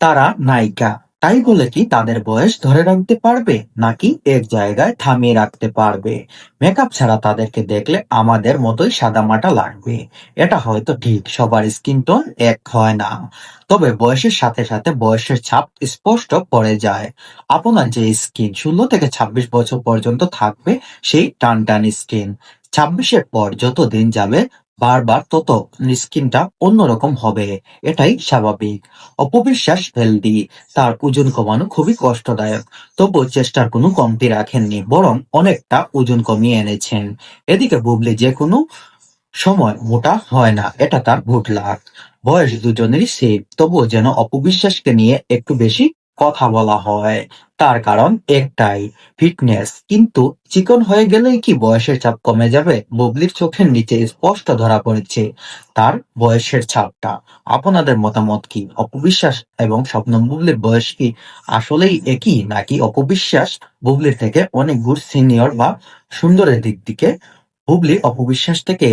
তারা নায়িকা। তাই বলে কি তাদের বয়স ধরে রাখতে পারবে, নাকি এক জায়গায় থামিয়ে রাখতে পারবে? মেকআপ ছাড়া তাদেরকে দেখলে আমাদের মতোই সাদামাটা লাগবে। এটা হয়তো ঠিক, সবার স্কিন টোন এক হয় না। তবে বয়সের সাথে সাথে বয়সের ছাপ স্পষ্ট পড়ে যায়। আপনার যে স্কিন ষোলো থেকে ছাব্বিশ বছর পর্যন্ত থাকবে সেই টান টান স্কিন ছাব্বিশের পর যত দিন যাবে বারবার তত স্কিনটা অন্যরকম হবে, এটাই স্বাভাবিক। অপবিশ্বাস হেলদি তার ওজন কমানো খুবই কষ্টদায়ক তবুও চেষ্টার কোনো কমতি রাখেননি, বরং অনেকটা ওজন কমিয়ে এনেছেন। এদিকে বুবলি যে কোনো সময় মোটা হয় না, এটা তার ভুট লাক। বয়স দুজনেরই সেম তবুও যেন অপবিশ্বাসকে নিয়ে একটু বেশি কথা বলা হয়। তার কারণ একটাই ফিটনেস কিন্তু চিকন হয়ে গেলেই কি বয়সের চাপ কমে যাবে? বুবলির চোখের নিচে স্পষ্ট ধরা পড়েছে। তার বয়সের ছাপটা আপনাদের মতামত কি? অপবিশ্বাস এবং স্বপ্ন বুবলির বয়স কি আসলেই একই, নাকি অপবিশ্বাস বুবলির থেকে অনেক গুড সিনিয়র বা সুন্দরের দিক থেকে বুবলি, অপবিশ্বাস থেকে